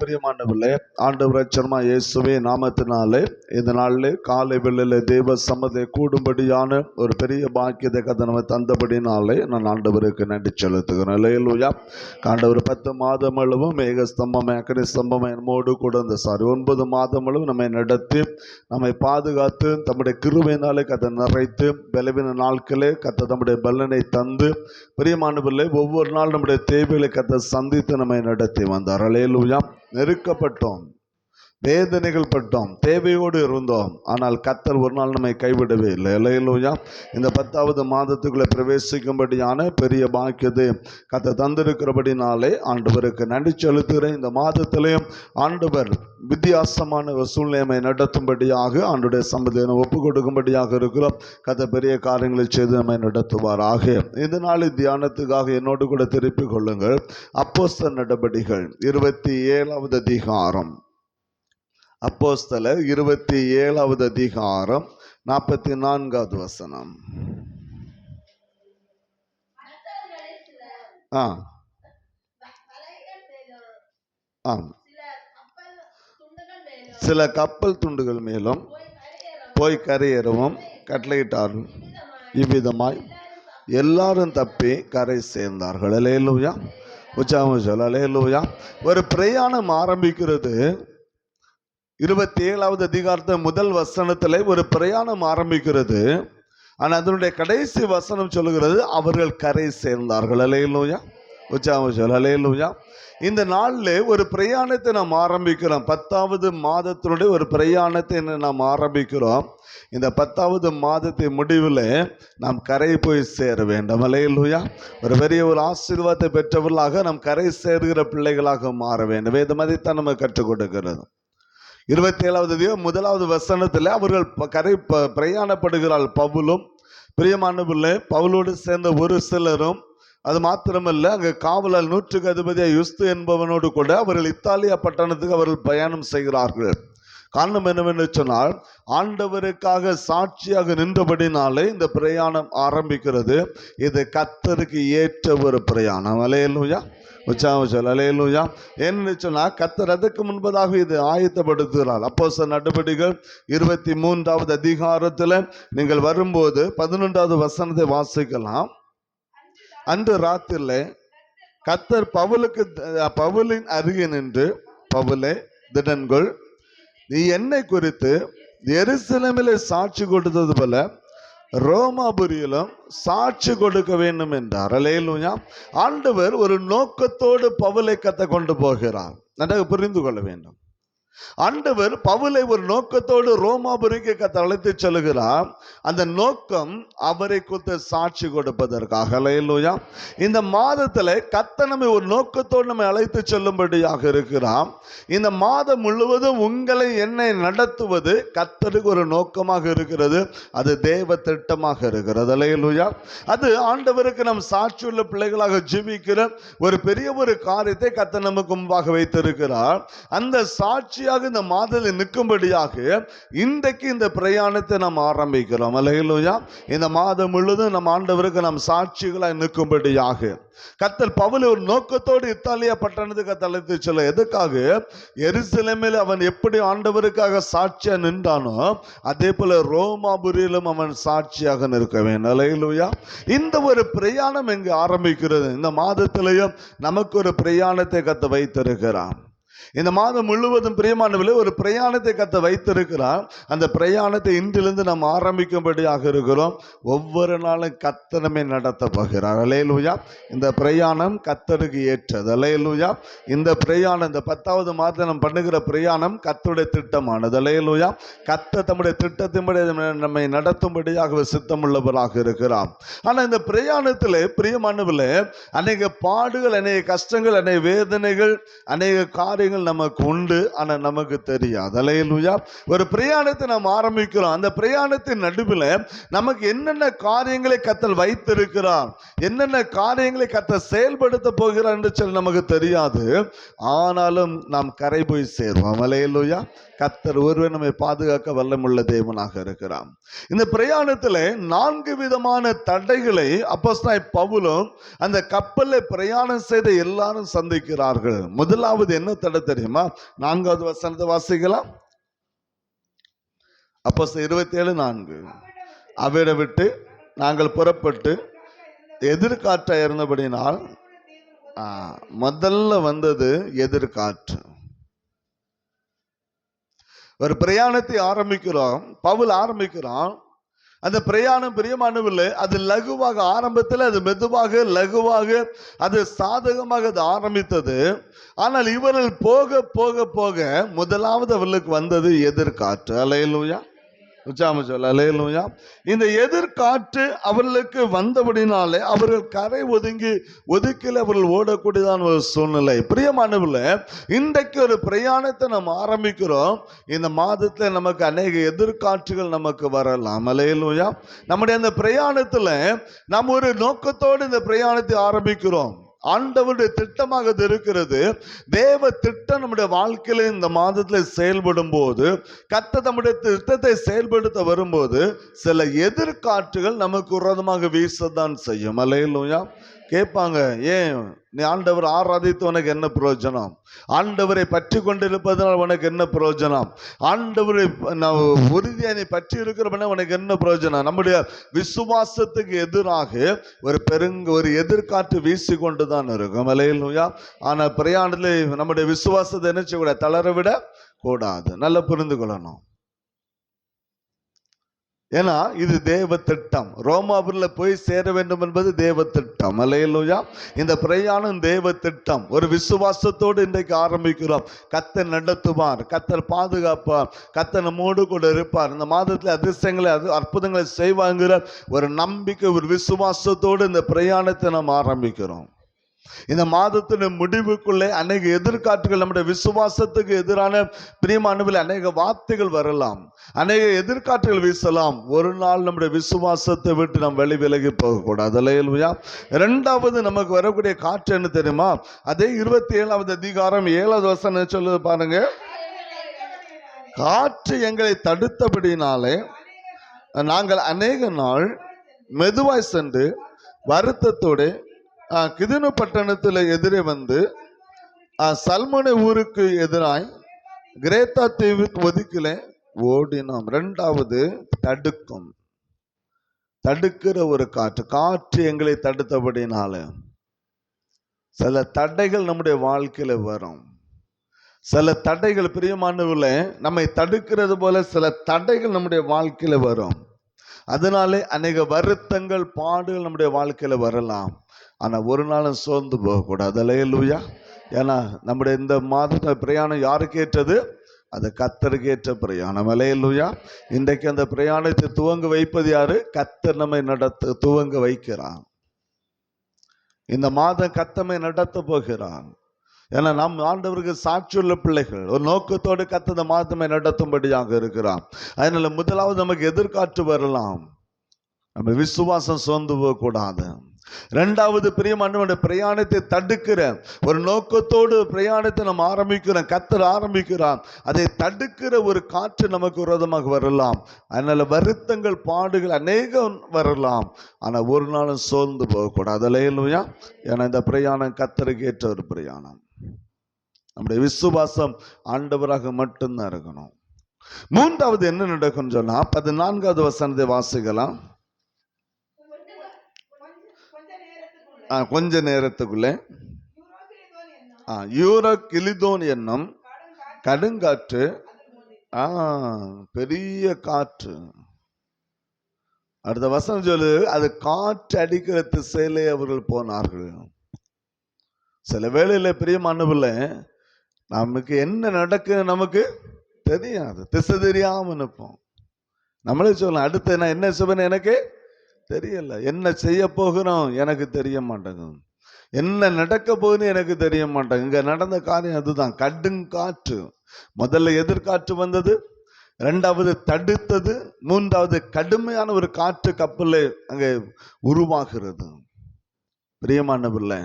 பிரியமானவர்களே ஆண்டவர் அச்சர்மா இயேசுவே நாமத்தினாலே இந்த நாளில் காலை வெள்ளில் தேவ சம்மதை கூடும்படியான ஒரு பெரிய பாக்கியத்தை கதை நம்ம தந்தபடினாலே நான் ஆண்டவருக்கு நன்றி செலுத்துகிறேன். லேலுயா ஆண்டவர் பத்து மாதம் அளவும் மேக ஸ்தம்பம் அக்கறை ஸ்தம்பம் என்னமோடு கூட இந்த சாரி ஒன்பது மாதம் அளவு நம்மை நடத்தி நம்மை பாதுகாத்து தம்முடைய கிருவையினாலே கதை நிறைத்து பலவீன நாட்களே கத்தை தம்முடைய பலனை தந்து பிரியமானவர்களே ஒவ்வொரு நாள் நம்முடைய தேவைகளை கத்தை சந்தித்து நம்மை நடத்தி வந்தார். அலேலுயா நெருக்கப்பட்டோம். வேதனைகள் பட்டோம் தேவையோடு இருந்தோம். ஆனால் கத்தர் ஒரு நாள் நம்மை கைவிடவே இல்லை. இல்லையிலோயா இந்த பத்தாவது மாதத்துக்குள்ளே பிரவேசிக்கும்படியான பெரிய பாக்கியத்தை கத்தை தந்திருக்கிறபடினாலே ஆண்டவருக்கு நன்றி செலுத்துகிறேன். இந்த மாதத்திலையும் ஆண்டவர் வித்தியாசமான ஒரு சூழ்நிலைமை நடத்தும்படியாக ஆண்டுடைய சம்பதியை ஒப்பு கொடுக்கும்படியாக இருக்கிறோம். கத்த பெரிய காரியங்களை செய்து நம்மை நடத்துவாராக. இந்த நாள் தியானத்துக்காக என்னோடு கூட திருப்பிக் கொள்ளுங்கள். அப்போஸ்த நடபடிகள் இருபத்தி ஏழாவது அதிகாரம். அப்போஸ்தலர் இருபத்தி ஏழாவது அதிகாரம் நாற்பத்தி நான்காவது வசனம். ஆ. ஆ சில கப்பல் துண்டுகள் மேலும் போய் கரையேறவும் போய் கட்டளையிட்டார்கள் இவ்விதமாய் எல்லாரும் தப்பி கரை சேர்ந்தார்கள். அலேலுயா உச்சாம சொல். அலேலுயா ஒரு பிரயாணம் ஆரம்பிக்கிறது. இருபத்தி ஏழாவது அதிகாரத்தை முதல் வசனத்தில் ஒரு பிரயாணம் ஆரம்பிக்கிறது. ஆனால் அதனுடைய கடைசி வசனம் சொல்லுகிறது அவர்கள் கரை சேர்ந்தார்கள். அலேலுயா உச்சாம சொல் இந்த நாளில் ஒரு பிரயாணத்தை நாம் ஆரம்பிக்கிறோம். பத்தாவது மாதத்தினுடைய ஒரு பிரயாணத்தை நாம் ஆரம்பிக்கிறோம். இந்த பத்தாவது மாதத்தின் முடிவில் நாம் கரை போய் சேர வேண்டும். அலையிலுயா ஒரு பெரிய ஒரு ஆசீர்வாதத்தை பெற்றவர்களாக நாம் கரை சேர்கிற பிள்ளைகளாக மாற வேண்டும். வேதம் அதைத்தான் நம்ம கற்றுக் கொடுக்கிறது. இருபத்தி ஏழாவது முதலாவது வசனத்தில் அவர்கள் ப- கரை ப- பிரயாணப்படுகிறாள் பவுலும். பிரியமானவர்களே பவுலோடு சேர்ந்த ஒரு சிலரும் அது மாத்திரமல்ல அங்கே காவலர் நூற்றுக்கு அதிபதியாக யுஸ்து என்பவனோடு கூட அவர்கள் இத்தாலியா பட்டணத்துக்கு அவர்கள் பயணம் செய்கிறார்கள். காரணம் என்னவென்று சொன்னால் ஆண்டவருக்காக சாட்சியாக நின்றபடினாலே இந்த பிரயாணம் ஆரம்பிக்கிறது. இது கத்தருக்கு ஏற்ற ஒரு பிரயாணம். அலையலுயா உச்சாவச்சல் அலையலுயா. ஏன்னு சொன்னால் கத்தர் அதுக்கு முன்பதாக இது ஆயத்தப்படுத்துகிறார். அப்போ சார் நடவடிக்கைகள் இருபத்தி மூன்றாவது அதிகாரத்தில் நீங்கள் வரும்போது பதினொன்றாவது வசனத்தை வாசிக்கலாம். அன்று ராத்திரில கத்தர் பவுலுக்கு பவுலின் அருகே நின்று பவுலே திடன்கொள் நீ என்னை குறித்து எருசலேமிலே சாட்சி கொடுத்தது போல ரோமாபுரியிலும் சாட்சி கொடுக்க வேண்டும் என்றார். அலேலுயா ஆண்டவர் ஒரு நோக்கத்தோடு பவுலை கத்த கொண்டு போகிறார். நன்றாக புரிந்து கொள்ள வேண்டும். ஆண்டவர் பவுலை ஒரு நோக்கத்தோடு ரோமாபுரிக்கு கத்த அழைத்து செல்கிறார் அந்த நோக்கம் அவரை குறித்து சாட்சி கொடுப்பதற்காக. இல்லையா இந்த மாதத்தில் கத்த நம்மை ஒரு நோக்கத்தோடு நம்மை அழைத்து செல்லும்படியாக இருக்கிறார். இந்த மாதம் முழுவதும் உங்களை என்னை நடத்துவது கத்தருக்கு ஒரு நோக்கமாக இருக்கிறது. அது தேவ திட்டமாக இருக்கிறது. இல்லையா அது ஆண்டவருக்கு நம் சாட்சியுள்ள பிள்ளைகளாக ஜீவிக்கிற ஒரு பெரிய ஒரு காரியத்தை கத்த நமக்கு முன்பாக வைத்திருக்கிறார். அந்த சாட்சி சாட்சியாக இந்த மாதத்தில் நிற்கும்படியாக இன்றைக்கு இந்த பிரயாணத்தை நாம் ஆரம்பிக்கிறோம். அலையிலுயா இந்த மாதம் முழுதும் நம் ஆண்டவருக்கு நாம் சாட்சிகளாக நிற்கும்படியாக. கத்தல் பவுல் ஒரு நோக்கத்தோடு இத்தாலியா பட்டணத்துக்கு தலைத்து சொல்ல எதுக்காக? எருசலேமில் அவன் எப்படி ஆண்டவருக்காக சாட்சியா நின்றானோ அதே போல ரோமாபுரியிலும் அவன் சாட்சியாக நிற்க வேண்டும் அலையிலுயா இந்த ஒரு பிரயாணம் இங்கு ஆரம்பிக்கிறது? இந்த மாதத்திலையும் நமக்கு ஒரு பிரயாணத்தை கத்த வைத்திருக்கிறான் இந்த மாதம் முழுவதும் பிரியமானவில் ஒரு பிரயாணத்தை கத்த வைத்திருக்கிறார். அந்த பிரயாணத்தை இன்றிலிருந்து நாம் ஆரம்பிக்கும்படியாக இருக்கிறோம். ஒவ்வொரு நாளும் கத்தனமே நடத்த போகிறார் அலையலூயா இந்த பிரயாணம் கத்தருக்கு ஏற்றது. அலையலூயா இந்த பிரயாணம் இந்த பத்தாவது மாதம் நம்ம பண்ணுகிற பிரயாணம் கத்துடைய திட்டமானது. அலையலூயா கத்த தம்முடைய திட்டத்தின்படி நம்மை நடத்தும்படியாக சித்தமுள்ளவராக இருக்கிறார். ஆனால் இந்த பிரயாணத்தில் பிரியமானவில் அநேக பாடுகள் அநேக கஷ்டங்கள் அநேக வேதனைகள் அநேக காரியங்கள் நமக்கு உண்டு ஆனால் நமக்கு தெரியாது. அலையலுயா ஒரு பிரயாணத்தை நாம் ஆரம்பிக்கிறோம். அந்த பிரயாணத்தின் நடுவில் நமக்கு என்னென்ன காரியங்களை கத்தல் வைத்திருக்கிறார் என்னென்ன காரியங்களை கத்த செயல்படுத்த போகிறார் என்று சொல்லி நமக்கு தெரியாது. ஆனாலும் நாம் கரை போய் சேர்வோம். அலையலுயா கத்தர் ஒருவர் நம்மை பாதுகாக்க வல்லமுள்ள தேவனாக இருக்கிறார் இந்த பிரயாணத்தில் நான்கு விதமான தடைகளை அப்போஸ்தாய் பவுலும் அந்த கப்பலில் பிரயாணம் செய்த எல்லாரும் சந்திக்கிறார்கள். முதலாவது என்ன தடை தெரியுமா? நான்காவது வசனத்தை வாசிக்கலாம். அப்போ இருபத்தி ஏழு நான்கு. அவரை விட்டு நாங்கள் புறப்பட்டு எதிர்காற்றாக இருந்தபடினால் முதல்ல வந்தது எதிர்காற்று. ஒரு பிரயாணத்தை ஆரம்பிக்கிறோம். பவுல் ஆரம்பிக்கிறான். அந்த பிரயாணம் பிரியமானவில்லை அது லகுவாக ஆரம்பத்தில் அது மெதுவாக லகுவாக அது சாதகமாக அது ஆரம்பித்தது. ஆனால் இவர்கள் போக போக போக முதலாவது அவர்களுக்கு வந்தது எதிர்காற்று. அலையலூயா உச்சாம சொல்ல அலையலூயா. இந்த எதிர்காற்று அவர்களுக்கு வந்தபடினாலே அவர்கள் கரை ஒதுங்கி ஒதுக்கில் அவர்கள் ஓடக்கூடியதான ஒரு சூழ்நிலை. பிரியமானவில் இன்றைக்கு ஒரு பிரயாணத்தை நம்ம ஆரம்பிக்கிறோம். இந்த மாதத்தில் நமக்கு அநேக எதிர்காற்றுகள் நமக்கு வரலாம். அலையலுயா. நம்முடைய அந்த பிரயாணத்தில் நம்ம ஒரு நோக்கத்தோடு இந்த பிரயாணத்தை ஆரம்பிக்கிறோம். ஆண்டவருடைய திட்டமாக அது இருக்கிறது. தேவ திட்டம் நம்முடைய வாழ்க்கையில இந்த மாதத்தில் செயல்படும் போது கத்த நம்முடைய திட்டத்தை செயல்படுத்த வரும்போது சில எதிர்காற்றுகள் நமக்கு உரதமாக வீசத்தான் செய்யும். அலையிலுயா கேட்பாங்க ஏன்? நீ ஆண்டவர் ஆராதித்து உனக்கு என்ன பிரயோஜனம்? ஆண்டவரை பற்றி கொண்டிருப்பதனால் உனக்கு என்ன பிரயோஜனம்? ஆண்டவரை நான் உறுதியை நீ பற்றி இருக்கிறவன உனக்கு என்ன பிரயோஜனம்? நம்முடைய விசுவாசத்துக்கு எதிராக ஒரு பெருங்க ஒரு எதிர்காற்று வீசி கொண்டு தான் இருக்கும். அலையிலுயா ஆனால் பிரயாணத்தில் நம்முடைய விசுவாசத்தை என்ன செய்யக்கூடாது தளர விட கூடாது நல்லா புரிந்து கொள்ளணும். ஏன்னா இது தேவ திட்டம் ரோமாபுரில் போய் சேர வேண்டும் என்பது தேவ திட்டம் அலையலுயா இந்த பிரயாணம் தேவ திட்டம் ஒரு விசுவாசத்தோடு இன்றைக்கு ஆரம்பிக்கிறோம். கத்தர் நடத்துவார். கத்தர் பாதுகாப்பார். கத்தர் நம்மோடு கூட இருப்பார். இந்த மாதத்தில் அதிர்ஷ்டங்களை அது அற்புதங்களை செய்வாங்கிற ஒரு நம்பிக்கை ஒரு விசுவாசத்தோடு இந்த பிரயாணத்தை நாம் ஆரம்பிக்கிறோம். இந்த மாதத்தின் முடிவுக்குள்ளே அநேக எதிர்காற்றுகள் நம்முடைய விசுவாசத்துக்கு எதிரான பிரியமானவில் அநேக வார்த்தைகள் வரலாம். அநேக எதிர்காற்றுகள் வீசலாம். ஒரு நாள் நம்முடைய விசுவாசத்தை விட்டு நாம் வெளி விலகி போகக்கூடாது. அல்லையா ரெண்டாவது நமக்கு வரக்கூடிய காற்று என்ன தெரியுமா? அதே இருபத்தி ஏழாவது அதிகாரம் ஏழாவது வசனம் சொல்லுது பாருங்க? காற்று எங்களை தடுத்தபடினாலே நாங்கள் அநேக நாள் மெதுவாய் சென்று வருத்தத்தோடு கிதுனு பட்டணத்தில் எதிரே வந்து சல்மனை ஊருக்கு எதிராய் கிரேத்தா தீவு ஒதுக்கிலே ஓடினோம். ரெண்டாவது தடுக்கும். தடுக்கிற ஒரு காற்று. காற்று எங்களை தடுத்தபடினால சில தடைகள் நம்முடைய வாழ்க்கையில வரும். சில தடைகள் பிரியமானவுல நம்மை தடுக்கிறது போல சில தடைகள் நம்முடைய வாழ்க்கையில வரும். அதனாலே அநேக வருத்தங்கள் பாடுகள் நம்முடைய வாழ்க்கையில வரலாம். ஆனால் ஒரு நாளும் சோர்ந்து போகக்கூடாது. லூயா ஏன்னா நம்முடைய இந்த மாத பிரயாணம் யாருக்கு ஏற்றது அது கத்தருக்கு ஏற்ற பிரயாணம். அலையலூயா இன்றைக்கு அந்த பிரயாணத்தை துவங்க வைப்பது யாரு? கத்தர் நம்மை நடத்த துவங்க வைக்கிறான் இந்த மாதம் கத்தமை நடத்த போகிறான் ஏன்னா நம் ஆண்டவருக்கு சாட்சியுள்ள பிள்ளைகள். ஒரு நோக்கத்தோடு கத்த இந்த மாதமை நடத்தும்படியாக இருக்கிறான் அதனால முதலாவது நமக்கு எதிர்காற்று வரலாம். நம்ம விசுவாசம் சோர்ந்து போகக்கூடாது. ரெண்டாவது பிரியமானவனுடைய பிரயாணத்தை தடுக்கிற ஒரு நோக்கத்தோடு பிரயாணத்தை நம்ம ஆரம்பிக்கிறோம் கத்தர் ஆரம்பிக்கிறான் அதை தடுக்கிற ஒரு காற்று நமக்கு விரோதமாக வரலாம். அதனால வருத்தங்கள் பாடுகள் அநேகம் வரலாம். ஆனா ஒரு நாளும் சோர்ந்து போகக்கூடாது. இல்லையா? ஏன்னா இந்த பிரயாணம் கத்தருக்கு ஏற்ற ஒரு பிரயாணம். நம்முடைய விசுவாசம் ஆண்டவராக மட்டும்தான் இருக்கணும். மூன்றாவது என்ன நடக்கும்னு சொன்னா பதினான்காவது வசனத்தை வாசிக்கலாம். கொஞ்ச நேரத்துக்குள்ளே. ஆ, யூரோ கிளிதோன் என்னும் கடுங்காற்று ஆ பெரிய காற்று. அடுத்த வசனம் சொல்லு அது காற்று அடிக்கிற திசையிலே அவர்கள் போனார்கள். சில வேளையில மனுவில் நமக்கு என்ன நடக்கு நமக்கு தெரியாது. திசை தெரியாம நிற்போம். நம்மளே சொல்லலாம் அடுத்து நான் என்ன செய்வேன்னு எனக்கு? தெரியல. என்ன செய்ய போகிறோம்? எனக்கு தெரிய மாட்டேங்குது. என்ன நடக்க போகுதுன்னு எனக்கு தெரிய மாட்டேங்குது. இங்கே நடந்த காரியம் அதுதான். கடுங்காற்று முதல்ல எதிர்காற்று வந்தது. ரெண்டாவது தடுத்தது. மூன்றாவது கடுமையான ஒரு காற்று கப்பல் அங்கே உருவாகிறது. பிரியமானவில்லை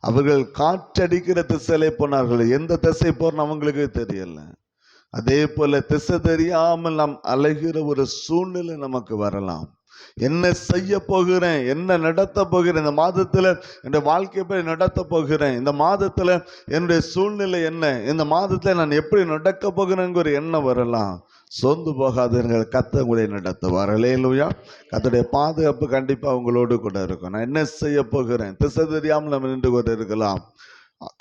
அவர்கள் காற்றடிக்கிற திசையிலே போனார்கள். எந்த திசை போறன்னு அவங்களுக்கு தெரியல. அதே போல திசை தெரியாமல் நாம் அலைகிற ஒரு சூழ்நிலை நமக்கு வரலாம். என்ன செய்ய போகிறேன்? என்ன நடத்த போகிறேன்? இந்த மாதத்துல என்னுடைய வாழ்க்கையை போய் நடத்த போகிறேன்? இந்த மாதத்துல என்னுடைய சூழ்நிலை என்ன? இந்த மாதத்துல நான் எப்படி நடக்க போகிறேங்கிற ஒரு எண்ணம் வரலாம். சோர்ந்து போகாதீர்கள். கத்த உங்களை நடத்துவார். இல்லையா கத்தோடைய பாதுகாப்பு கண்டிப்பா உங்களோடு கூட இருக்கும். நான் என்ன செய்ய போகிறேன்? திசை தெரியாமல் நம்ம நின்று கொண்டு இருக்கலாம்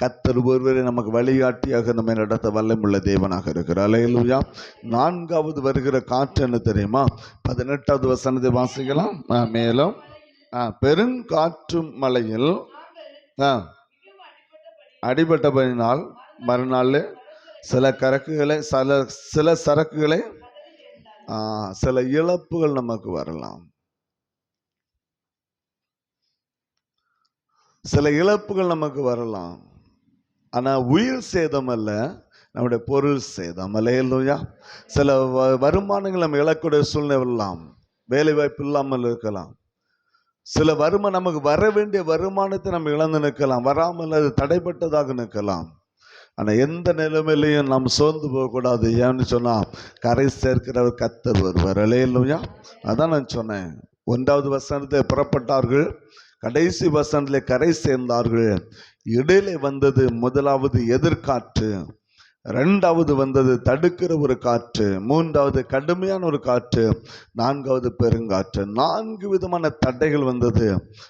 கத்தர் ஒருவரை நமக்கு வழிகாட்டியாக நம்மை நடத்த வல்லமுள்ள தேவனாக இருக்கிறார். அலையலுயா. நான்காவது வருகிற காற்று என்ன தெரியுமா? பதினெட்டாவது வசனத்தை வாசிக்கலாம். மேலும் ஆ, பெருங்காற்றும் மலையில் ஆ, அடிபட்டபடினால் மறுநாள் சில கரக்குகளை சில சில சரக்குகளை ஆ, சில இழப்புகள் நமக்கு வரலாம். சில இழப்புகள் நமக்கு வரலாம். ஆனால் உயிர் சேதம் அல்ல நம்முடைய பொருள் சேதம். அல்லையா சில வ- வருமானங்கள் நம்ம இழக்கூடிய சூழ்நிலை வரலாம் வேலை வாய்ப்பு இல்லாமல் இருக்கலாம். சில வரும நமக்கு வர வேண்டிய வருமானத்தை நம்ம இழந்து நிற்கலாம். வராமல் அது தடைப்பட்டதாக நிற்கலாம். ஆனால் எந்த நிலைமையிலையும் நாம் சோர்ந்து போகக்கூடாது. ஏன்னு சொன்னால் கரை சேர்க்கிறவர் கத்தர் வருவார் இல்லையா அதான் நான் சொன்னேன். ஒன்றாவது வசனத்தை புறப்பட்டார்கள். கடைசி வசனத்தில் கரை சேர்ந்தார்கள். இடையிலே வந்தது முதலாவது எதிர்காற்று. ரெண்டாவது வந்தது தடுக்கிற ஒரு காற்று மூன்றாவது கடுமையான ஒரு காற்று நான்காவது பெருங்காற்று. நான்கு விதமான தடைகள் வந்தது.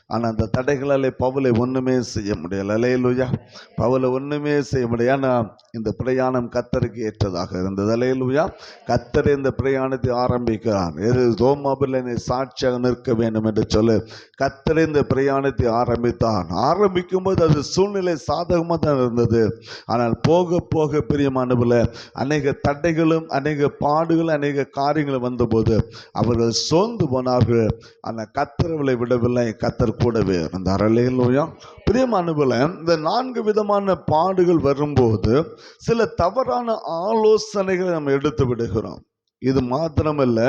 ஆனால் அந்த தடைகளாலே பவுலை ஒன்றுமே செய்ய முடியல. அலையலுயா பவுலை ஒன்றுமே செய்ய முடியல. ஏன்னா இந்த பிரயாணம் கத்தருக்கு ஏற்றதாக இருந்தது. அலையலுயா கத்தர் இந்த பிரயாணத்தை ஆரம்பிக்கிறார். எது ரோமாபில் என்னை சாட்சியாக நிற்க வேண்டும் என்று சொல்லு. கத்தர் இந்த பிரயாணத்தை ஆரம்பித்தான். ஆரம்பிக்கும்போது அது சூழ்நிலை சாதகமாக தான் இருந்தது. ஆனால் போக போக பெரிய பிரியமானவில் அநேக தடைகளும் அநேக பாடுகளும் அநேக காரியங்களும் வந்தபோது அவர்கள் சோர்ந்து போனார்கள். ஆனால் கத்தரவளை விடவில்லை. கத்தர் கூடவே அந்த அல்லையா பிரியமானவில் இந்த நான்கு விதமான பாடுகள் வரும்போது சில தவறான ஆலோசனைகளை நம்ம எடுத்து விடுகிறோம். இது மாத்திரமல்ல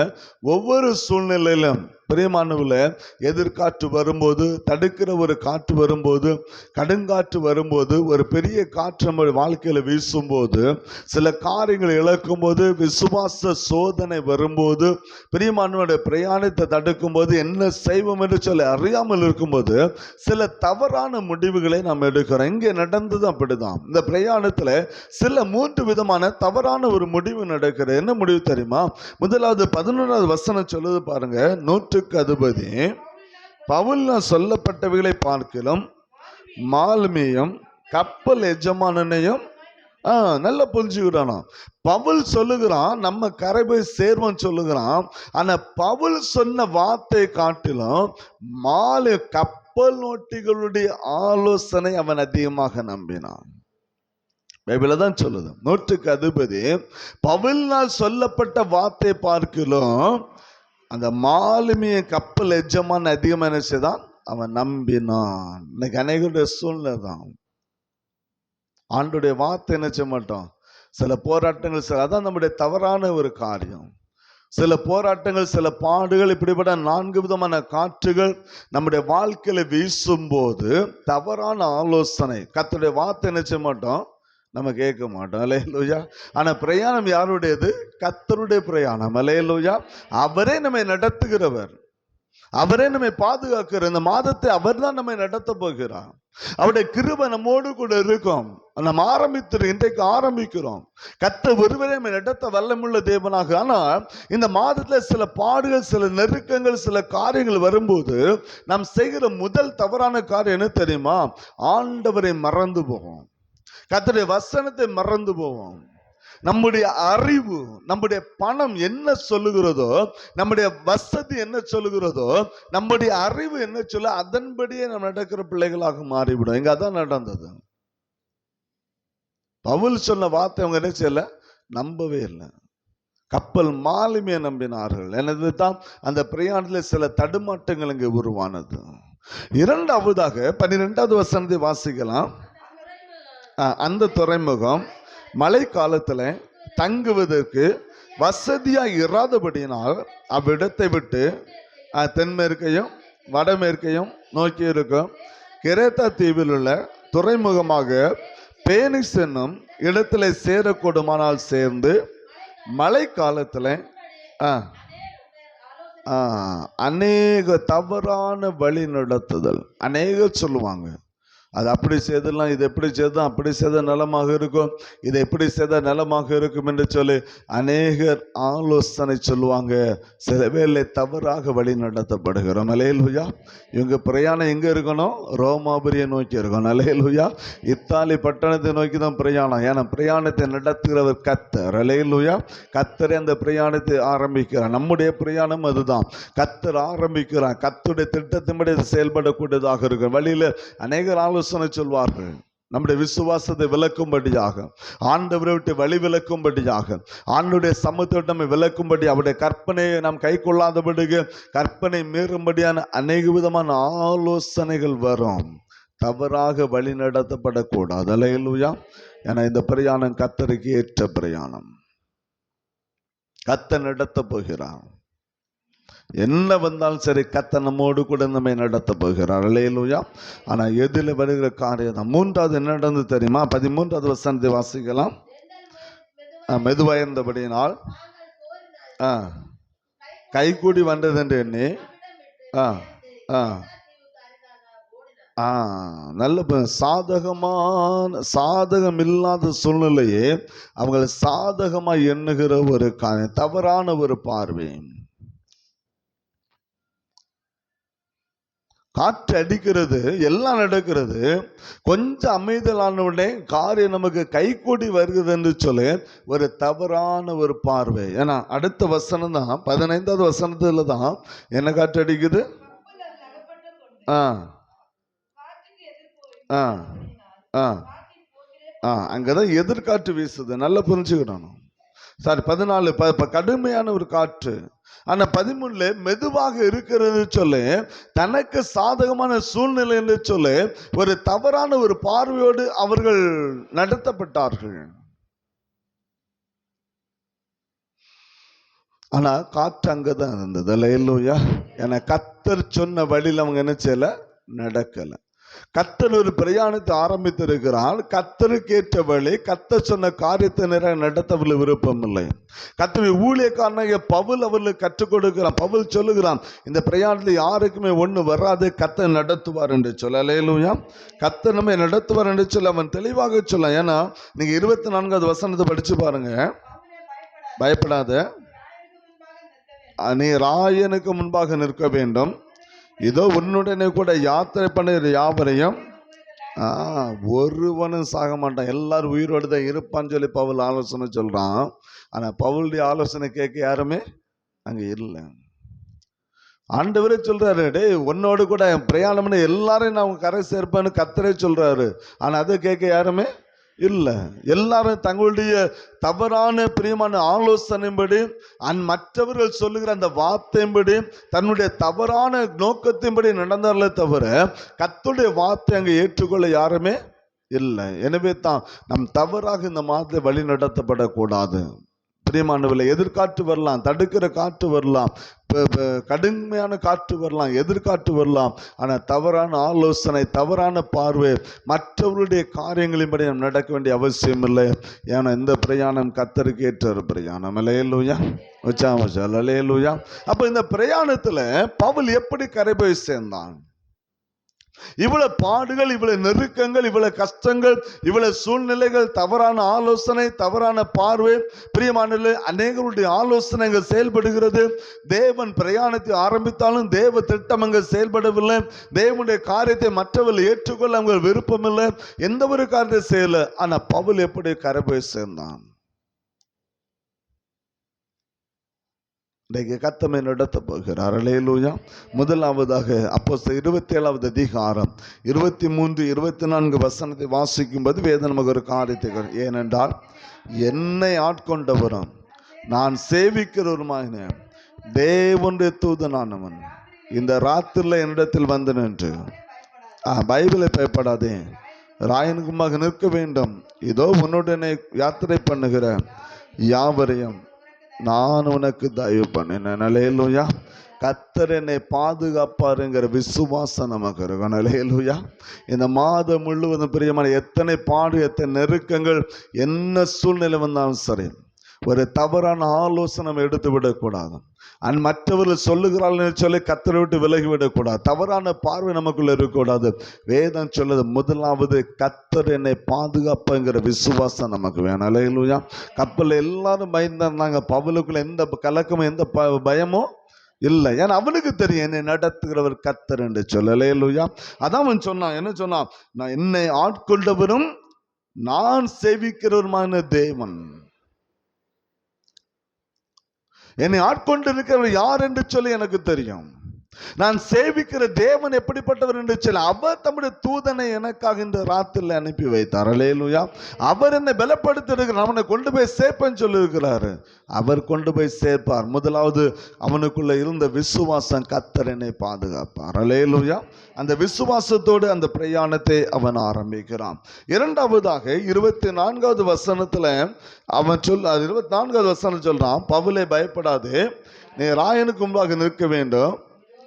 ஒவ்வொரு சூழ்நிலையிலும் பிரியமானவில் எதிர்காற்று வரும்போது தடுக்கிற ஒரு காற்று வரும்போது கடுங்காற்று வரும்போது ஒரு பெரிய காற்று நம்ம வாழ்க்கையில் வீசும்போது சில காரியங்களை இழக்கும் போது விசுவாச சோதனை வரும்போது பிரியமானவனுடைய பிரயாணத்தை தடுக்கும்போது என்ன செய்வோம் என்று சொல்லி அறியாமல் இருக்கும்போது சில தவறான முடிவுகளை நாம் எடுக்கிறோம். இங்கே நடந்தது அப்படிதான். இந்த பிரயாணத்தில் சில மூன்று விதமான தவறான ஒரு முடிவு நடக்கிறது. என்ன முடிவு தெரியுமா? முதலாவது பதினொன்றாவது வசனம் சொல்லுது பாருங்க. நூற்றுக்கு அதிபதி. பவுல்ல சொல்லப்பட்டவைகளை பார்க்கலாம் மாலுமியம் கப்பல் எஜமானனையும் நல்லா புரிஞ்சுக்கிறானா? பவுல் சொல்லுகிறான் நம்ம கரை போய் சேர்வன் சொல்லுகிறான். ஆனா பவுல் சொன்ன வார்த்தை காட்டிலும் மாலு கப்பல் நோட்டிகளுடைய ஆலோசனை அவன் அதிகமாக நம்பினான். பைபிள தான் சொல்லுது. நூற்றுக்கு அதிபதி பவுல்னால் சொல்லப்பட்ட வார்த்தை பார்க்கலாம் அந்த மாலுமிய கப்பல் எஜமான் அதிகமாக நினைச்சுதான் அவன் நம்பினான். இன்னைக்கு அநேகருடைய சூழ்நிலை தான் ஆண்டுடைய வார்த்தை நினைச்ச மாட்டோம்? சில போராட்டங்கள் சில அதான் நம்முடைய தவறான ஒரு காரியம். சில போராட்டங்கள் சில பாடுகள் இப்படிப்பட்ட நான்கு விதமான காற்றுகள் நம்முடைய வாழ்க்கையில வீசும்போது தவறான ஆலோசனை. கத்துடைய வார்த்தை நினைச்ச மாட்டோம்? நம்ம கேட்க மாட்டோம். லெய்லூயா ஆனால் பிரயாணம் யாருடையது? கத்தருடைய பிரயாணம். அலையலூயா அவரே நம்மை நடத்துகிறவர். அவரே நம்மை பாதுகாக்கிற இந்த மாதத்தை அவர் தான் நம்மை நடத்த போகிறார். அவருடைய கிருப நம்மோடு கூட இருக்கும். நம்ம ஆரம்பித்து இன்றைக்கு ஆரம்பிக்கிறோம். கத்த ஒருவரே நம்மை நடத்த வல்லமுள்ள தேவனாக. ஆனால் இந்த மாதத்தில் சில பாடுகள் சில நெருக்கங்கள் சில காரியங்கள் வரும்போது நாம் செய்கிற முதல் தவறான காரியம் என்ன தெரியுமா? ஆண்டவரை மறந்து போகும் கர்த்தருடைய வசனத்தை மறந்து போவோம். நம்முடைய அறிவு நம்முடைய பணம் என்ன சொல்லுகிறதோ நம்முடைய வசதி என்ன சொல்லுகிறதோ நம்முடைய அறிவு என்ன சொல்ல அதன்படியே நம்ம நடக்கிற பிள்ளைகளாக மாறிவிடும். இங்க அதான் நடந்தது. பவுல் சொன்ன வார்த்தை அவங்க என்ன செய்யல? நம்பவே இல்லை. கப்பல் மாலுமியை நம்பினார்கள். எனது தான் அந்த பிரயாணத்தில் சில தடுமாட்டங்கள் இங்கே உருவானது. இரண்டாவதாக பன்னிரெண்டாவது வசனத்தை வாசிக்கலாம். அந்த துறைமுகம் மழை தங்குவதற்கு வசதியாக இராதபடியினால் அவ்விடத்தை விட்டு தென்மேற்கையும் வடமேற்கையும் நோக்கி இருக்கும். கிரேத்தா தீவில் உள்ள துறைமுகமாக பேனிஸ் என்னும் இடத்துல சேரக்கூடுமானால் சேர்ந்து மழை காலத்துல ஆ, அநேக தவறான வழி நடத்துதல். அநேக சொல்லுவாங்க. அது அப்படி செய்தலாம் இது எப்படி செய்தால் அப்படி செய்த நலமாக இருக்கும். இதை எப்படி செய்த நலமாக இருக்கும் என்று சொல்லி அநேகர் ஆலோசனை சொல்லுவாங்க. சில வேளை தவறாக வழி நடத்தப்படுகிறோம். அலையலுயா இவங்க பிரயாணம் எங்கே இருக்கணும்? ரோமாபுரியை நோக்கி இருக்கணும். அலையலுயா இத்தாலி பட்டணத்தை நோக்கி தான் பிரயாணம். ஏன்னா பிரயாணத்தை நடத்துகிறவர் கத்தர் அலையலுயா கத்தரே அந்த பிரயாணத்தை ஆரம்பிக்கிறார். நம்முடைய பிரயாணம் அதுதான். கத்தர் ஆரம்பிக்கிறார். கத்துடைய திட்டத்தின்படி அது செயல்படக்கூடியதாக இருக்கும். வழியில் அநேகர் ஆலோசனை யோசனை சொல்வார்கள். நம்முடைய விசுவாசத்தை விளக்கும்படியாக ஆண்டவரை விட்டு வழி விளக்கும்படியாக ஆண்டுடைய சமூகத்தை நம்மை விளக்கும்படி அவருடைய கற்பனையை நாம் கை கொள்ளாதபடிக்கு கற்பனை மீறும்படியான அநேக விதமான ஆலோசனைகள் வரும். தவறாக வழி நடத்தப்படக்கூடாது. அலையலுயா ஏன்னா இந்த பிரயாணம் கத்தருக்கு ஏற்ற பிரயாணம். கத்த நடத்த போகிறான் என்ன வந்தாலும் சரி கத்த நம்மோடு கூட நம்மை நடத்த போகிறார். அலையலுயா ஆனால் எதில் வருகிற காரியம் தான். மூன்றாவது என்ன நடந்து தெரியுமா? பதிமூன்றாவது வசனத்தை வாசிக்கலாம். ஆ, மெதுவாயிருந்தபடியினால் ஆ கைகூடி வந்தது என்று எண்ணி ஆ ஆ ஆ நல்ல ப- சாதகமான சாதகம் இல்லாத சூழ்நிலையே அவங்களை சாதகமாக எண்ணுகிற ஒரு காரியம் தவறான ஒரு பார்வை. காற்று அடிக்கிறது எல்லாம் நடக்கிறது. கொஞ்சம் அமைதலான உடனே காரியம் நமக்கு கைகூடி வருகிறது என்று சொல்லி ஒரு தவறான ஒரு பார்வை. ஏன்னா அடுத்த வசனம் தான் பதினைந்தாவது வசனத்துல தான் என்ன காற்று அடிக்குது ஆ. ஆ. ஆ. ஆ அங்கதான் எதிர்காற்று வீசுது. நல்லா புரிஞ்சுக்கணும். சாரி பதினாலு ப ப- கடுமையான ஒரு காற்று. ஆனா பதிமூணுல மெதுவாக இருக்கிறது சொல்லு தனக்கு சாதகமான சூழ்நிலை என்று சொல்லு ஒரு தவறான ஒரு பார்வையோடு அவர்கள் நடத்தப்பட்டார்கள். ஆனா காற்று அங்கதான் இருந்தது. இல்லையா என கத்தர் சொன்ன வழியில் அவங்க என்ன செய்யலை? நடக்கல. கத்தர் ஒரு பிரயாணத்தை ஆரம்பித்திருக்கிறார். கத்தருக்கு ஏற்ற வழி கத்தர் சொன்ன காரியத்தை நிறைய நடத்தவில் விருப்பம் இல்லை. கத்தரை ஊழியக்காரனாக பவுல் அவர்களுக்கு கற்றுக் கொடுக்கிறான். பவுல் சொல்லுகிறான் இந்த பிரயாணத்தில் யாருக்குமே ஒன்று வராது கத்தை நடத்துவார் என்று சொல்ல அலையலுயா கத்தை நம்ம நடத்துவார் என்று சொல்ல அவன் தெளிவாக சொல்ல ஏன்னா நீங்கள் இருபத்தி நான்காவது வசனத்தை படித்து பாருங்க. பயப்படாத. நீ ராயனுக்கு முன்பாக நிற்க வேண்டும். இதோ உன்னுடனே கூட யாத்திரை பண்ணுகிற யாவரையும் ஒருவனும் சாக மாட்டான். எல்லாரும் உயிரோடு தான் இருப்பான்னு சொல்லி பவுல் ஆலோசனை சொல்கிறான் ஆனால் பவுலுடைய ஆலோசனை கேட்க யாருமே அங்கே இல்லை. ஆண்டவரே சொல்கிறாரு டே உன்னோடு கூட என் பிரயாணம்னு எல்லாரையும் நான் கரை சேர்ப்பேன்னு கத்தரே சொல்கிறாரு ஆனால் அதை கேட்க யாருமே இல்லை. எல்லாரும் தங்களுடைய தவறான பிரியமான ஆலோசனையின்படி அந் மற்றவர்கள் சொல்லுகிற அந்த வார்த்தையின்படி தன்னுடைய தவறான நோக்கத்தின்படி நடந்தார்களே தவிர கத்துடைய வார்த்தை அங்கே ஏற்றுக்கொள்ள யாருமே இல்லை. எனவே தான் நம் தவறாக இந்த மாதிரி வழி நடத்தப்படக்கூடாது. பிரியமானவர்களை எதிர்காற்று வரலாம் தடுக்கிற காற்று வரலாம் கடுமையான காற்று வரலாம் எதிர்காற்று வரலாம். ஆனால் தவறான ஆலோசனை தவறான பார்வை மற்றவருடைய காரியங்களின்படி நாம் நடக்க வேண்டிய அவசியம் இல்லை. ஏன்னா இந்த பிரயாணம் கத்தருக்கு ஏற்ற பிரயாணம். இல்லையா வச்சா இல்லையா அப்போ இந்த பிரயாணத்தில் பவுல் எப்படி கரை போய் சேர்ந்தான்? இவ்வளவு பாடுகள் இவ்வளவு நெருக்கங்கள் இவ்வளவு கஷ்டங்கள் இவ்வளவு சூழ்நிலைகள் தவறான ஆலோசனை தவறான பார்வை. பிரியமான அநேகருடைய ஆலோசனைகள் செயல்படுகிறது. தேவன் பிரயாணத்தை ஆரம்பித்தாலும் தேவ திட்டம் அங்கே செயல்படவில்லை. தேவனுடைய காரியத்தை மற்றவர்கள் ஏற்றுக்கொள்ள அவங்க விருப்பமில்லை. எந்த ஒரு காரியத்தை செய்யல. ஆனா பவுல் எப்படி கரை போய் சேர்ந்தான்? இன்றைக்கு கத்தமை நடத்த போகிறார். அலையலூயா முதலாவதாக அப்போ இருபத்தி ஏழாவது அதிகாரம் இருபத்தி மூன்று இருபத்தி நான்கு வசனத்தை வாசிக்கும்போது வேத நமக்கு ஒரு காரியத்தை ஏனென்றால் என்னை ஆட்கொண்டவரும் நான் சேவிக்கிறவருமான தேவனுடைய தூதனானவன் இந்த ராத்திரில என்னிடத்தில் வந்து நின்று பைபிளை பயப்படாதே. ராயனுக்குமாக நிற்க வேண்டும். இதோ உன்னுடனே யாத்திரை பண்ணுகிற யாவரையும் நான் உனக்கு தயவு பண்ணினேன். நிலையிலுயா கத்தர் என்னை பாதுகாப்பாருங்கிற விசுவாசம் நமக்கு இருக்கும் நிலையிலுயா இந்த மாதம் முழுவதும் பிரியமான எத்தனை பாடு எத்தனை நெருக்கங்கள் என்ன சூழ்நிலை வந்தாலும் சரி ஒரு தவறான ஆலோசனை நம்ம எடுத்து விடக்கூடாது அண்ட் மற்றவர்கள் சொல்லுகிறார்கள் சொல்லி கத்தரை விட்டு விலகி விடக்கூடாது தவறான பார்வை நமக்குள்ள இருக்கக்கூடாது. வேதம் சொல்லுது முதலாவது கத்தர் என்னை பாதுகாப்புங்கிற விசுவாசம் நமக்கு வேணும். அலையிலுயா கப்பல் எல்லாரும் பயந்தாங்க பவுலுக்குள்ள எந்த கலக்கமும் எந்த ப- பயமும் இல்லை. ஏன்னா அவனுக்கு தெரியும் என்னை நடத்துகிறவர் கத்தர் என்று சொல்லலே இல்லையா அதான் அவன் சொன்னான். என்ன சொன்னான்? நான் என்னை ஆட்கொண்டவரும் நான் சேவிக்கிறவருமான தேவன். என்னை ஆட்கொண்டிருக்கிறவர் யார் என்று சொல்லி எனக்கு தெரியும். நான் சேவிக்கிற தேவன் எப்படிப்பட்டவர் என்று சொல்ல அவர் தம்முடைய தூதனை எனக்காக இந்த ராத்திரில அனுப்பி வைத்தார். அலேலுயா அவர் என்னை பலப்படுத்திருக்கிறார் அவனை கொண்டு போய் சேர்ப்பேன்னு சொல்லியிருக்கிறாரு. அவர் கொண்டு போய் சேர்ப்பார். முதலாவது அவனுக்குள்ள இருந்த விசுவாசம் கத்தர் என்னை பாதுகாப்பார். அலேலுயா அந்த விசுவாசத்தோடு அந்த பிரயாணத்தை அவன் ஆரம்பிக்கிறான். இரண்டாவதாக இருபத்தி நான்காவது வசனத்துல அவன் சொல் இருபத்தி நான்காவது வசனம் சொல்றான் பவுலை பயப்படாது. நீ ராயனுக்கு முன்பாக நிற்க வேண்டும்.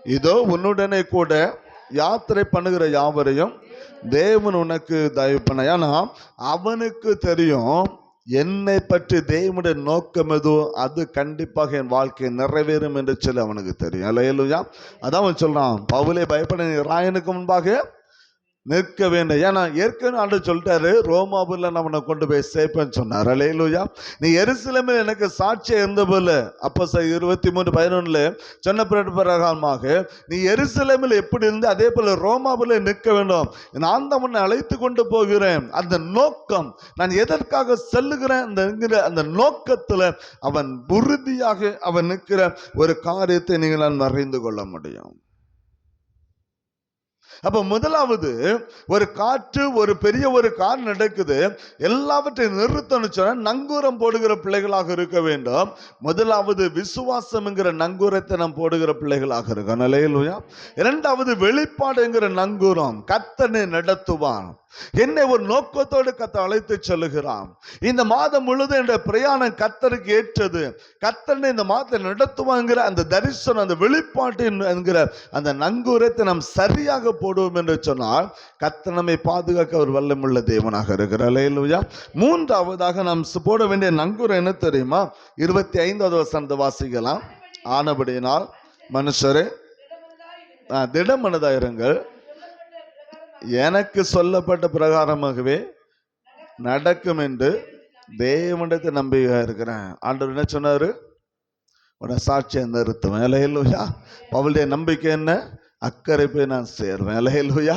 இதோ உன்னுடனே கூட யாத்திரை பண்ணுகிற யாவரையும் தேவன் உனக்கு தயவு பண்ண ஏன்னா அவனுக்கு தெரியும் என்னை பற்றி தேவனுடைய நோக்கம் எதுவும் அது கண்டிப்பாக என் வாழ்க்கை நிறைவேறும் என்று சொல்லி அவனுக்கு தெரியும். அல்லையா அதான் அவன் சொல்றான். பவுலே பயப்பட ராயனுக்கு முன்பாக நிற்க வேண்டும். ஏன்னா ஏற்கனவே ஆண்டு சொல்லிட்டாரு ரோமாபுரில் நான் உன்னை கொண்டு போய் சேர்ப்பேன்னு சொன்னார். அலையிலுயா நீ எருசலமில் எனக்கு சாட்சியம் இருந்த போல அப்போ சார் இருபத்தி மூணு பதினொன்னுல சொன்ன பிற- பிரகாரமாக நீ எருசலேமில் எப்படி இருந்து அதே போல ரோமாபுரில் நிற்க வேண்டும். நான் தான் உன்னை அழைத்து கொண்டு போகிறேன். அந்த நோக்கம் நான் எதற்காக செல்லுகிறேன் அந்த என்கிற அந்த நோக்கத்தில் அவன் உறுதியாக அவன் நிற்கிற ஒரு காரியத்தை நீங்கள் நான் அறிந்து கொள்ள முடியும். அப்ப முதலாவது ஒரு காற்று ஒரு பெரிய ஒரு கார் நடக்குது. எல்லாவற்றையும் நிறுத்தணும் சொன்னா நங்கூரம் போடுகிற பிள்ளைகளாக இருக்க வேண்டும். முதலாவது விசுவாசம்ங்கிற நங்கூரத்தை நாம் போடுகிற பிள்ளைகளாக இருக்கோம் நிலையிலுயா இரண்டாவது வெளிப்பாடுங்கிற நங்கூரம் கத்தனை நடத்துவான். என்னை ஒரு நோக்கத்தோடு கத்த அழைத்து செல்லுகிறான் இந்த மாதம் முழுதும் என்ற பிரயாணம் கத்தருக்கு ஏற்றது. கத்தனை இந்த மாதத்தை நடத்துவாங்கிற அந்த தரிசனம் அந்த வெளிப்பாட்டு என்கிற அந்த நங்கூரத்தை நாம் சரியாக போடுவோம் என்று சொன்னால் கத்த நம்மை பாதுகாக்க ஒரு வல்லமுள்ள தேவனாக இருக்கிறார். மூன்றாவதாக நாம் போட வேண்டிய நங்கூரம் என்ன தெரியுமா? இருபத்தி ஐந்தாவது வசனத்தை வாசிக்கலாம். ஆனபடியினால் மனுஷரே ஆ, திடமனதாயிருங்கள். எனக்கு சொல்லப்பட்ட பிரகாரமாகவே நடக்கும் என்று தேவனிடத்தை நம்பிக்கையாக இருக்கிறேன். ஆண்டவர் என்ன சொன்னாரு? உன சாட்சியம் நிறுத்துவேன் இல்லையா பவுளுடைய நம்பிக்கை என்ன? அக்கறை போய் நான் சேர்வேன். இலையிலுயா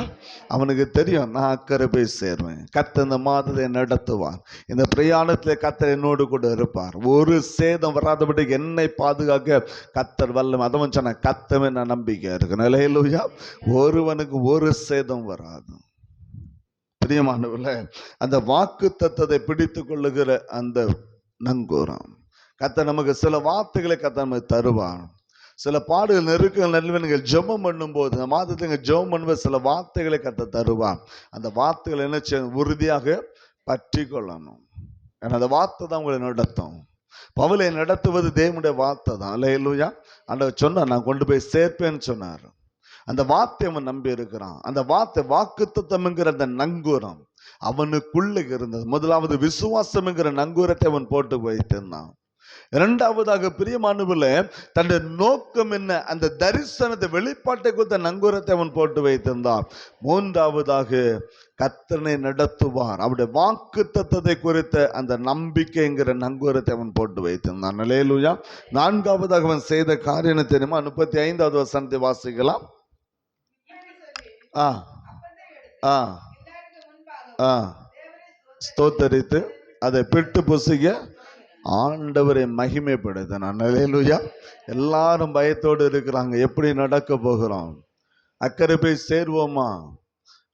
அவனுக்கு தெரியும் நான் அக்கறை போய் சேர்வேன். கத்த இந்த மாதத்தை நடத்துவார். இந்த பிரயாணத்தில் கத்தர் என்னோடு கூட இருப்பார். ஒரு சேதம் வராதபடி என்னை பாதுகாக்க கத்தர் வல்லம். அதவன் சொன்ன கத்தமே நான் நம்பிக்கை இருக்கு நிலையிலுயா ஒருவனுக்கு ஒரு சேதம் வராது. பிரியமானவர்கள அந்த வாக்கு தத்தத்தை பிடித்து கொள்ளுகிற அந்த நங்கூரம். கத்த நமக்கு சில வார்த்தைகளை கத்த நமக்கு தருவான் சில பாடுகள் நெருக்கங்கள் நடுவில் ஜெபம் பண்ணும்போது இந்த மாதத்தில் நீங்கள் ஜெபம் பண்ணும்போது சில வார்த்தைகளை கத்த தருவான் அந்த வார்த்தைகளை என்ன செய்யணும்? உறுதியாக பற்றி கொள்ளணும் ஏன்னா அந்த வார்த்தை தான் உங்களை நடத்தும். பவுலை நடத்துவது தேவனுடைய வார்த்தை தான். அல்லையா ஆண்டவர் சொன்னார் நான் கொண்டு போய் சேர்ப்பேன்னு சொன்னார். அந்த வார்த்தை அவன் நம்பி இருக்கிறான். அந்த வார்த்தை வாக்குத்தத்தம்ங்கிற அந்த நங்கூரம் அவனுக்குள்ள இருந்தது. முதலாவது விசுவாசம்ங்கிற நங்கூரத்தை அவன் போட்டு வைத்திருந்தான். இரண்டாவதாக பிரியமானவர்கள தன்னுடைய நோக்கம் என்ன? அந்த தரிசனத்தை வெளிப்பாட்டை கொடுத்த நங்கூரத்தை அவன் போட்டு வைத்திருந்தான். மூன்றாவதாக கத்தனை நடத்துவார். அவருடைய வாக்கு தத்தத்தை குறித்த அந்த நம்பிக்கைங்கிற நங்கூரத்தை அவன் போட்டு வைத்திருந்தான். நிலையிலுயா நான்காவதாக அவன் செய்த காரியம் தெரியுமா? முப்பத்தி ஐந்தாவது வசனத்தை வாசிக்கலாம். ஆ. ஆ. ஆ. ஸ்தோத்தரித்து அதை பிட்டு புசிக்க ஆண்டவரை மகிமைப்படுத்த. நான் எல்லாரும் பயத்தோடு இருக்கிறாங்க. எப்படி நடக்க போகிறோம்? அக்கறை போய் சேருவோமா?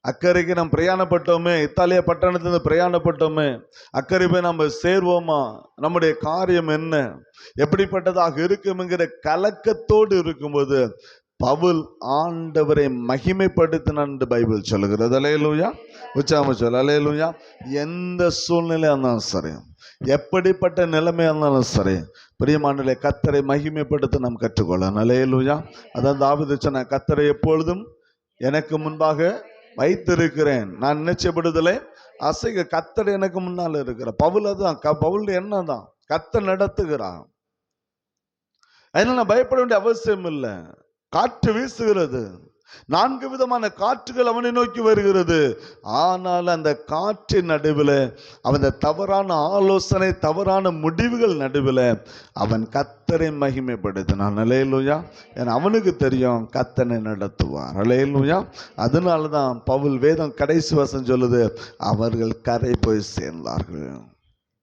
அக்கறைக்கு நாம் பிரயாணப்பட்டோமே? இத்தாலிய பட்டணத்திலிருந்து பிரயாணப்பட்டோமே? அக்கறை போய் நம்ம சேருவோமா? நம்முடைய காரியம் என்ன? எப்படிப்பட்டதாக இருக்கும்ங்கிற கலக்கத்தோடு இருக்கும்போது பவுல் ஆண்டவரை மகிமைப்படுத்தினான் பைபிள் சொல்லுகிறது. அலையலூயா உச்சாம சொல். அலையலூயா எந்த சூழ்நிலையாக இருந்தாலும் சரி. எப்படிப்பட்ட நிலைமையா இருந்தாலும் சரி பிரியமானலே கத்தரை மகிமைப்படுத்த நாம் கற்றுக்கொள்ளலாம். நிலையிலுயா அதான் தாவிது சொன்ன கத்தரை எப்பொழுதும் எனக்கு முன்பாக வைத்திருக்கிறேன். நான் நினைச்சப்படுதலை அசைக கத்தர் எனக்கு முன்னால் இருக்கிற பவுல் தான் க- பவுல் என்ன தான்? கத்த நடத்துகிறான் அதனால நான் பயப்பட வேண்டிய அவசியம் இல்லை. காற்று வீசுகிறது. நான்கு விதமான காற்றுகள் அவனை நோக்கி வருகிறது. ஆனால் அந்த காற்றின் நடுவில் அவன் அந்த தவறான ஆலோசனை தவறான முடிவுகள் நடுவில் அவன் கத்தரை மகிமைப்படுத்தினான். அலையலுயா ஏன்னா அவனுக்கு தெரியும் கத்தனை நடத்துவார். அலையலுயா அதனால தான் பவுல் வேதம் கடைசி வசம் சொல்லுது அவர்கள் கரை போய் சேர்ந்தார்கள்.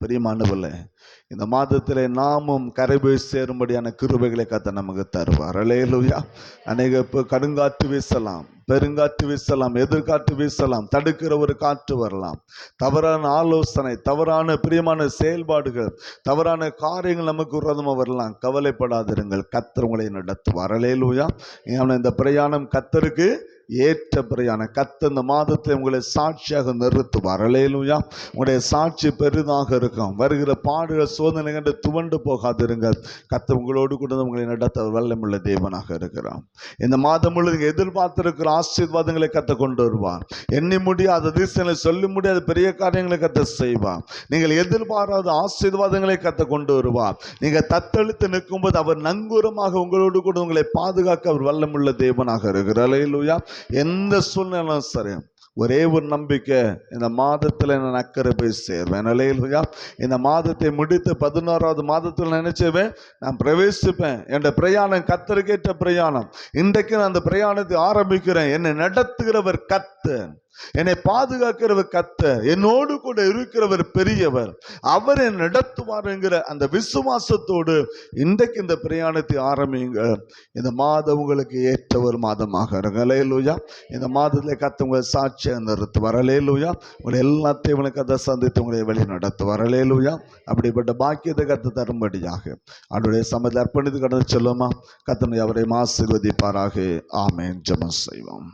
பிரியமானவர்களே இந்த மாதத்தில் நாமும் கரை போய் சேரும்படியான கிருபைகளை கத்த நமக்கு தருவார். அலையலுயா அநேக இப்போ கடுங்காற்று வீசலாம் பெருங்காற்று வீசலாம் எதிர்காற்று வீசலாம் தடுக்கிற ஒரு காற்று வரலாம். தவறான ஆலோசனை தவறான பிரியமான செயல்பாடுகள் தவறான காரியங்கள் நமக்கு விரோதமாக வரலாம். கவலைப்படாதிருங்கள் கத்தர் உங்களை நடத்துவார். அலையலுயா ஏன்னா இந்த பிரயாணம் கத்தருக்கு ஏற்றபடியான கத்த இந்த மாதத்தை உங்களை சாட்சியாக நிறுத்துவார். அலையலுயா உங்களுடைய சாட்சி பெரிதாக இருக்கும். வருகிற பாடுகள் சோதனை கண்டு துவண்டு போகாதிருங்கள் கத்த உங்களோடு கூட உங்களை நடத்த வல்லமுள்ள தேவனாக இருக்கிறான் இந்த மாதம் முழுவதும் எதிர்பார்த்திருக்கிற ஆசீர்வாதங்களை கத்த கொண்டு வருவார். எண்ணி முடியாத அதிசயங்களை சொல்ல முடியாத பெரிய காரியங்களை கத்த செய்வார். நீங்கள் எதிர்பாராத ஆசீர்வாதங்களை கத்த கொண்டு வருவார். நீங்கள் தத்தெழுத்து நிற்கும்போது அவர் நங்கூரமாக உங்களோடு கூட உங்களை பாதுகாக்க அவர் வல்லமுள்ள தேவனாக இருக்கிறார். அலையிலுயா எந்த சூழ்நிலும் சரி ஒரே ஒரு நம்பிக்கை இந்த மாதத்தில் நான் அக்கறை போய் சேர்வேன். அலையிலுயா இந்த மாதத்தை முடித்து பதினோராவது மாதத்தில் நினைச்சவேன் நான் பிரவேசிப்பேன். என்ற பிரயாணம் கத்தருக்கேற்ற பிரயாணம். இன்றைக்கு நான் அந்த பிரயாணத்தை ஆரம்பிக்கிறேன். என்னை நடத்துகிறவர் கத்து என்னை பாதுகாக்கிறவர் கத்த என்னோடு கூட இருக்கிறவர் பெரியவர். அவர் என்னை நடத்துவார் என்கிற அந்த விசுவாசத்தோடு இன்றைக்கு இந்த பிரயாணத்தை ஆரம்பிங்க இந்த மாதம் உங்களுக்கு ஏற்ற ஒரு மாதமாக இருங்க அலையலூயா இந்த மாதத்தில் கத்த உங்களை சாட்சியாக நிறுத்துவார். அலையலூயா உங்களை எல்லாத்தையும் உங்களை கதை சந்தித்து உங்களை வழி நடத்துவார். அலையலூயா அப்படிப்பட்ட பாக்கியத்தை கத்து தரும்படியாக. அவருடைய சமதி அர்ப்பணித்து கடந்து செல்லுமா? கத்தனை அவரை ஆசீர்வதிப்பாராக. ஆமேன். ஜெபம் செய்வோம்.